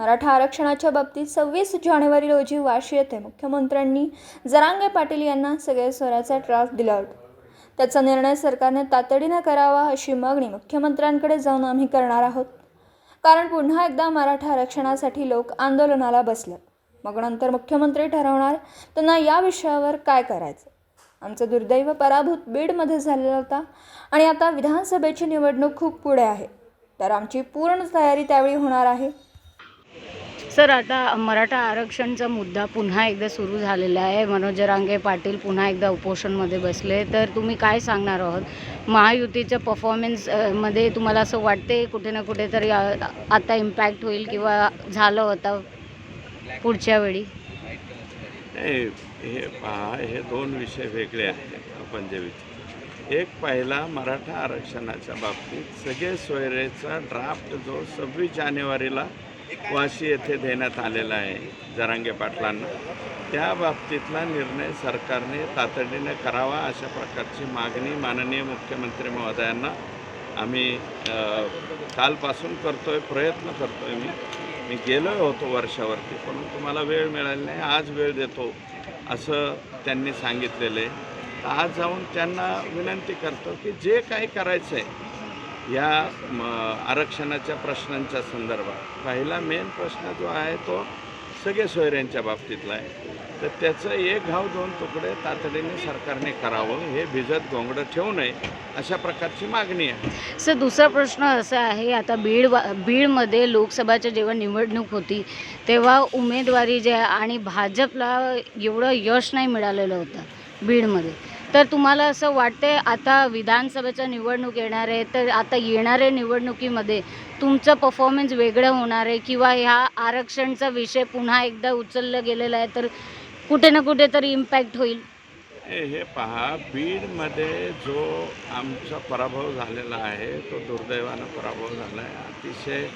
मराठा आरक्षणाच्या बाबतीत सव्वीस जानेवारी रोजी वाशी येथे मुख्यमंत्र्यांनी जरांगे पाटील यांना सगळे स्वराचा ड्राफ्ट दिला होता. त्याचा निर्णय सरकारने तातडीनं करावा अशी मागणी मुख्यमंत्र्यांकडे जाऊन आम्ही करणार आहोत. कारण पुन्हा एकदा मराठा आरक्षणासाठी लोक आंदोलनाला बसले मग नंतर मुख्यमंत्री ठरवणार त्यांना या विषयावर काय करायचं? आमचं दुर्दैव पराभूत बीडमध्ये झालेला होता आणि आता विधानसभेची निवडणूक खूप पुढे आहे. तर आमची पूर्ण तयारी त्यावेळी होणार आहे. सर आता मराठा आरक्षणचा मुद्दा पुन्हा एकदा सुरू झालेला आहे. मनोज रांगे पाटील पुन्हा एकदा उपोषणमध्ये बसले. तर तुम्ही काय सांगणार आहोत? महायुतीच्या परफॉर्मन्समध्ये तुम्हाला असं वाटते कुठे ना कुठे तरी आता इम्पॅक्ट होईल किंवा झालं होतं पुढच्या वेळी? हे पहा हे दोन विषय वेगळे आहेत आपण जे विचार एक पहिला मराठा आरक्षणाच्या बाबतीत सगळे सोयरेचा ड्राफ्ट जो सव्वीस जानेवारीला वाशी येथे देण्यात आलेला आहे जरांगे पाटलांना. त्या बाबतीतला निर्णय सरकारने तातडीने करावा अशा प्रकारची मागणी माननीय मुख्यमंत्री महोदयांना आम्ही कालपासून कालपासून करतोय प्रयत्न करतोय मी. मी गेलो होतो वर्षावरती पण तुम्हाला वेळ मिळाला नाही आज वेळ देतो असं त्यांनी सांगितलेलं आहे. तर आज जाऊन त्यांना विनंती करतो की जे काही करायचं आहे या म, आरक्षणाच्या प्रश्नांच्या संदर्भात. पहिला मेन प्रश्न जो आहे तो सगळे सोयऱ्यांच्या बाबतीतला आहे. तर त्याचं एक घाव दोन तुकडे तातडीने सरकारने करावं हे भिजत गोंगडं ठेवू नये अशा प्रकारची मागणी आहे. सर दुसरा प्रश्न असा आहे आता बीड वा बीडमध्ये लोकसभाच्या जेव्हा निवडणूक होती तेव्हा उमेदवारी जे आहे आणि भाजपला एवढं यश नाही मिळालेलं होतं बीडमध्ये. तर तुम्हाला असं वाटते आता विधानसभेच्या निवडणूक येणार आहे तर आता येणाऱ्या निवडणुकीमध्ये तुमचं परफॉर्मन्स वेगळं होणार आहे किंवा ह्या आरक्षणचा विषय पुन्हा एकदा उचलला गेलेला आहे तर कुठे ना कुठे तरी इम्पॅक्ट होईल? हे पहा बीडमध्ये जो आमचा पराभव झालेला आहे तो दुर्दैवानं पराभव झाला आहे अतिशय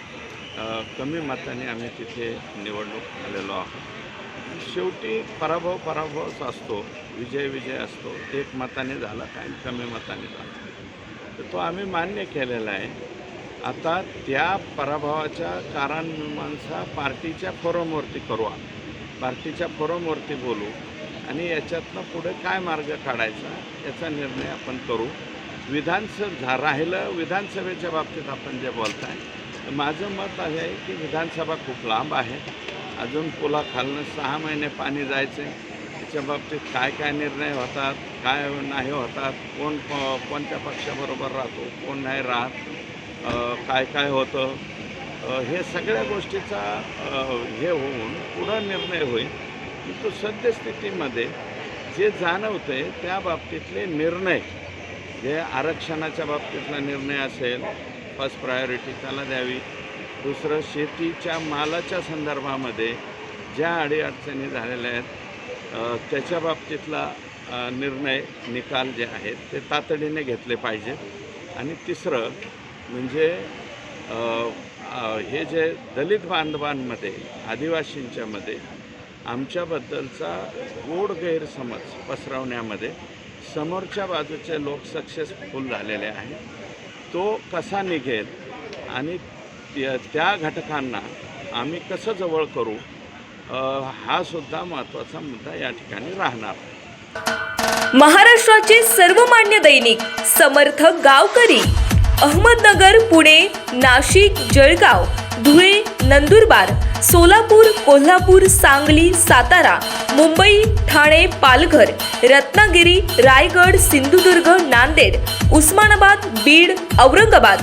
कमी मताने आम्ही तिथे निवडणूक झालेलो आहोत. शेवटी पराभव पराभवच असतो विजय विजय असतो एक मताने झाला काय कमी मताने झाला. तर तो आम्ही मान्य केलेला आहे. आता त्या पराभवाच्या कारणमीमांसा पार्टीच्या फोरमवरती करू आम्ही. पार्टीच्या फोरमवरती बोलू आणि याच्यातनं पुढे काय मार्ग काढायचा याचा निर्णय आपण करू. विधानसभा झा राहिलं विधानसभेच्या बाबतीत आपण जे बोलताय माझं मत आहे की विधानसभा खूप लांब आहे. अजून पुलाखालनं सहा महिने पाणी जायचं. त्याच्या बाबतीत काय काय निर्णय होतात काय नाही होतात कोण कोणत्या पक्षाबरोबर राहतो कोण नाही राहत काय काय होतं हे सगळ्या गोष्टीचा हे होऊन पुढं निर्णय होईल. परंतु सद्यस्थितीमध्ये जे जाणवते त्या बाबतीतले निर्णय जे आरक्षणाच्या बाबतीतला निर्णय असेल फर्स्ट प्रायोरिटी त्याला द्यावी. दुसरं शेतीच्या मालाच्या संदर्भामध्ये ज्या अडीअडचणी झालेल्या आहेत त्याच्या बाबतीतला निर्णय निकाल जे आहेत ते तातडीने घेतले पाहिजेत. आणि तिसरं म्हणजे हे जे दलित बांधवांमध्ये आदिवासींच्यामध्ये आमच्याबद्दलचा गोड गैरसमज पसरवण्यामध्ये समोरच्या बाजूचे लोक सक्सेसफुल झालेले आहेत. तो कसा निघेल आणि त्या- घटकांना आम्ही कसं जवळ करू हा सुद्धा महत्त्वाचा मुद्दा या ठिकाणी राहणार. महाराष्ट्राचे सर्वमान्य दैनिक समर्थ गावकरी अहमदनगर पुणे नाशिक जळगाव धुळे नंदुरबार सोलापूर कोल्हापूर सांगली सातारा मुंबई ठाणे पालघर रत्नागिरी रायगड सिंधुदुर्ग नांदेड उस्मानाबाद बीड औरंगाबाद